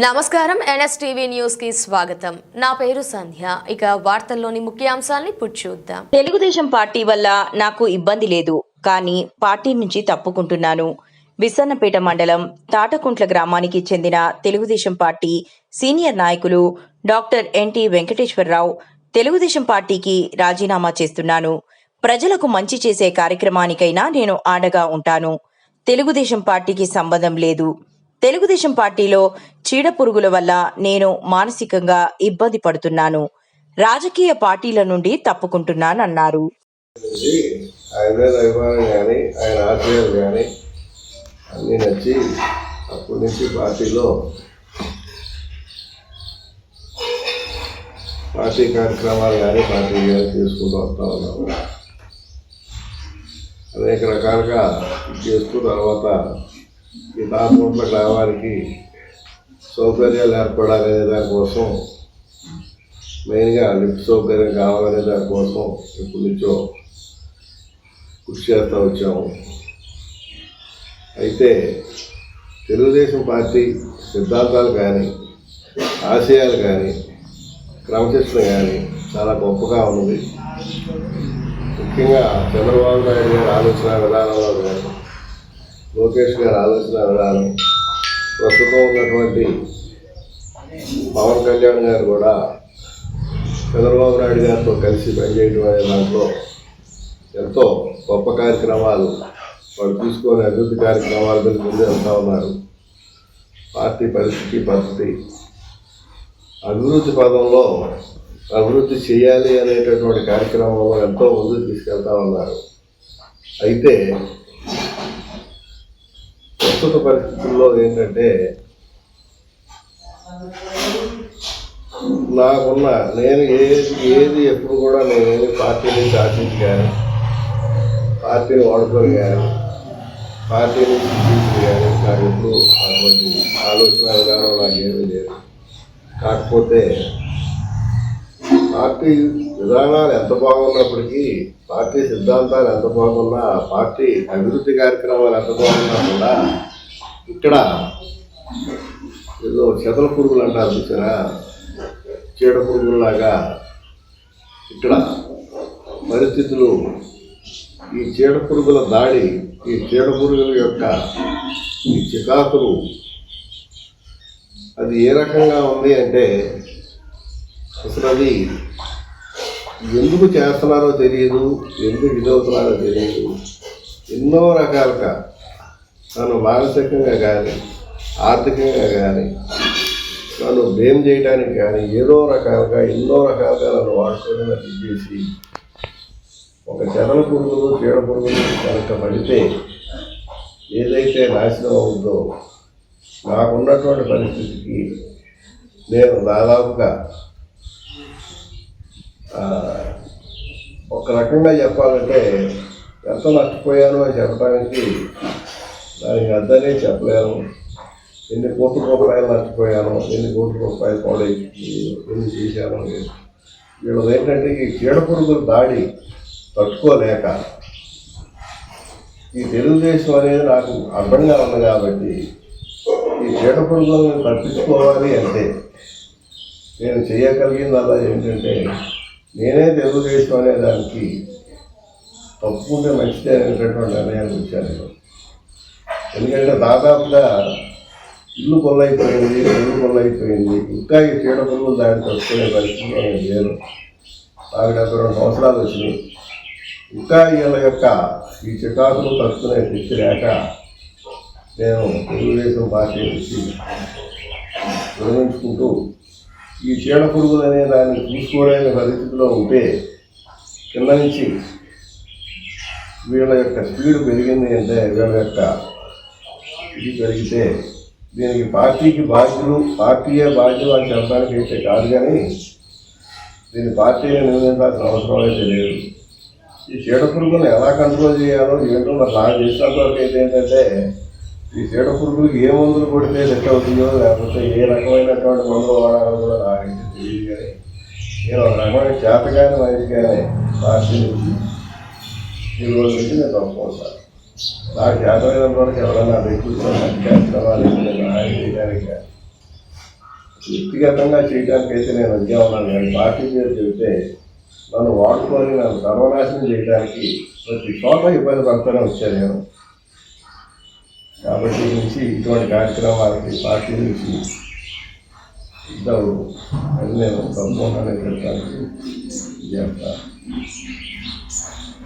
నమస్కారం. ఎన్ఎస్టీవీ న్యూస్కి స్వాగతం. నా పేరు సంధ్య. ఇక వార్తల్లోని ముఖ్యాంశాలని ఇప్పుడు చూద్దాం. తెలుగుదేశం పార్టీ వల్ల నాకు ఇబ్బంది లేదు. కానీ పార్టీ నుంచి తప్పుకుంటున్నాను. విసన్నపేట మండలం తాటకుంట్ల గ్రామానికి చెందిన తెలుగుదేశం పార్టీ సీనియర్ నాయకులు డాక్టర్ ఎన్టీ వెంకటేశ్వరరావు తెలుగుదేశం పార్టీకి రాజీనామా చేస్తున్నాను. ప్రజలకు మంచి చేసే కార్యక్రమానికైనా నేను ఆడగా ఉంటాను. తెలుగుదేశం పార్టీకి సంబంధం లేదు. తెలుగుదేశం పార్టీలో చీడ పురుగుల వల్ల నేను మానసికంగా ఇబ్బంది పడుతున్నాను. రాజకీయ పార్టీల నుండి తప్పుకుంటున్నానన్నారు. నుంచి ఆయన అభిమానం కానీ ఆయన ఆశయాలు కానీ అన్నీ నచ్చి అప్పటి నుంచి పార్టీలో పార్టీ కార్యక్రమాలు కానీ పార్టీ కానీ చేసుకుంటూ వస్తూ ఉన్నాము అనేక రకాలుగా చేస్తూ తర్వాత ఈ తాపంట్ల గ్రామానికి సౌకర్యాలు ఏర్పడాలనే దానికోసం మెయిన్గా లిఫ్ట్ సౌకర్యం కావాలనే దానికోసం ఇప్పుడు నుంచో కృషి చేస్తూ వచ్చాము. అయితే తెలుగుదేశం పార్టీ సిద్ధాంతాలు కానీ ఆశయాలు కానీ క్రమశిక్షణ కానీ చాలా గొప్పగా ఉన్నది. ముఖ్యంగా చంద్రబాబు నాయుడు గారి ఆలోచన విధానంలో కానీ లోకేష్ గారి ఆలోచన విధానం. ప్రస్తుతం ఉన్నటువంటి పవన్ కళ్యాణ్ గారు కూడా చంద్రబాబు నాయుడు గారితో కలిసి పనిచేయడం అనే దాంట్లో ఎంతో గొప్ప కార్యక్రమాలు వాళ్ళు తీసుకొని అభివృద్ధి కార్యక్రమాల మీద ముందు వెళ్తూ ఉన్నారు. పార్టీ పరిస్థితి పద్ధతి అభివృద్ధి పదంలో అభివృద్ధి చేయాలి అనేటటువంటి కార్యక్రమంలో ఎంతో ముందుకు తీసుకెళ్తా ఉన్నారు. అయితే ప్రస్తుత పరిస్థితుల్లో ఏంటంటే నాకున్న నేను ఏది ఏది ఎప్పుడు కూడా నేను పార్టీ నుంచి ఆశించి కానీ పార్టీని వాడుకొని కానీ పార్టీ నుంచి తీసుకు కానీ నాకు ఎప్పుడు అటువంటి ఆలోచన విధానం నాకు ఏమీ లేదు. కాకపోతే పార్టీ విధానాలు ఎంత బాగున్నప్పటికీ పార్టీ సిద్ధాంతాలు ఎంత బాగున్నా పార్టీ అభివృద్ధి కార్యక్రమాలు ఎంత బాగున్నా కూడా ఇక్కడ ఏదో చెదల పురుగులు అంటారు చూసారా? చీడ పురుగుల్లాగా ఇక్కడ పరిస్థితులు. ఈ చీడ పురుగుల దాడి ఈ చీడ పురుగుల యొక్క ఈ చికాకులు అది ఏ రకంగా ఉంది అంటే అసలు అది ఎందుకు చేస్తున్నారో తెలియదు ఎందుకు ఇదవుతున్నారో తెలియదు ఎన్నో రకాలుగా తను మానసికంగా కానీ ఆర్థికంగా కానీ నన్ను బ్లేమ్ చేయడానికి కానీ ఏదో రకాలుగా ఎన్నో రకాలుగా నన్ను వాడుకొని చేసి ఒక చెరల పురుగులు చీడ పురుగులు కనుక పడితే ఏదైతే నాశనం అవుతుందో నాకున్నటువంటి పరిస్థితికి నేను దాదాపుగా ఒక రకంగా చెప్పాలంటే ఎంత నష్టపోయానో అని చెప్పడానికి దానికి అర్థనే చెప్పలేను ఎన్ని కోట్ల రూపాయలు నష్టపోయాను ఎన్ని కోట్ల రూపాయలు పాడై ఎన్ని చేశాను వీళ్ళది ఏంటంటే ఈ చీడపురుగుల దాడి తట్టుకోలేక ఈ తెలుగుదేశం అనేది నాకు అర్థంగా ఉంది కాబట్టి ఈ చీడపురుగులను తప్పించుకోవాలి అంటే నేను చేయగలిగిందల్లా ఏంటంటే నేనే తెలుగుదేశం అనే దానికి తప్పుకుంటే మంచిదే అనేటటువంటి నిర్ణయానికి వచ్చాను నేను. ఎందుకంటే దాదాపుగా ఇల్లు కొల్లైపోయింది ఇల్లు కొల్లైపోయింది. ఇంకా ఈ చీడ పురుగులు దాడి తట్టుకునే పరిస్థితిలో నేను లేను. నాకు డెబ్బై రెండు సంవత్సరాలు వచ్చినాయి. ఇంకా వీళ్ళ యొక్క ఈ చికాకులు తట్టుకునే శక్తి లేక నేను తెలుగుదేశం పార్టీ నుంచి విరమించుకుంటూ ఈ చీడ పురుగులు అనే దాన్ని చూసుకోలేని పరిస్థితిలో ఉంటే కింద నుంచి వీళ్ళ యొక్క స్పీడ్ పెరిగింది అంటే వీళ్ళ యొక్క ఇది జరిగితే దీనికి పార్టీకి బాధ్యులు పార్టీయే బాధ్యులు అని చెప్పడానికి అయితే కాదు కానీ దీన్ని పార్టీ నిలబెట్టాల్సిన అవసరం అయితే లేదు. ఈ చీడ పురుగులను ఎలా కంట్రోల్ చేయాలో ఏంటో మరి నాకు చేసినంత వరకు అయితే ఏంటంటే ఈ చీడ పురుగులకు ఏ మందులు కొడితే సెట్ అవుతుందో లేకపోతే ఏ రకమైనటువంటి మందులు వాడాలో కూడా నాకైతే తెలియదు కానీ నేను ఒక రకమైన చేతగానే మనిషిగానే పార్టీ నుంచి ఈరోజు నుంచి నేను తప్పుకుంటాను. నాకు చేతమైనంత వరకు ఎవరైనా రిక్రూట్మెంట్ కార్యక్రమాలు నేను చేయడానికి వ్యక్తిగతంగా నేను వద్దా ఉన్నాను కానీ పార్టీ పేరు చెబితే నన్ను వాడుకొని నన్ను సర్వనాశనం చేయడానికి ప్రతి చోట ఇబ్బంది పడుతూనే వచ్చాను నేను. కాబట్టి నుంచి ఇటువంటి కార్యక్రమాలకి పార్టీ నుంచి ఇద్దరు అని నేను సంపూర్ణంగా పెట్టడానికి చేస్తాను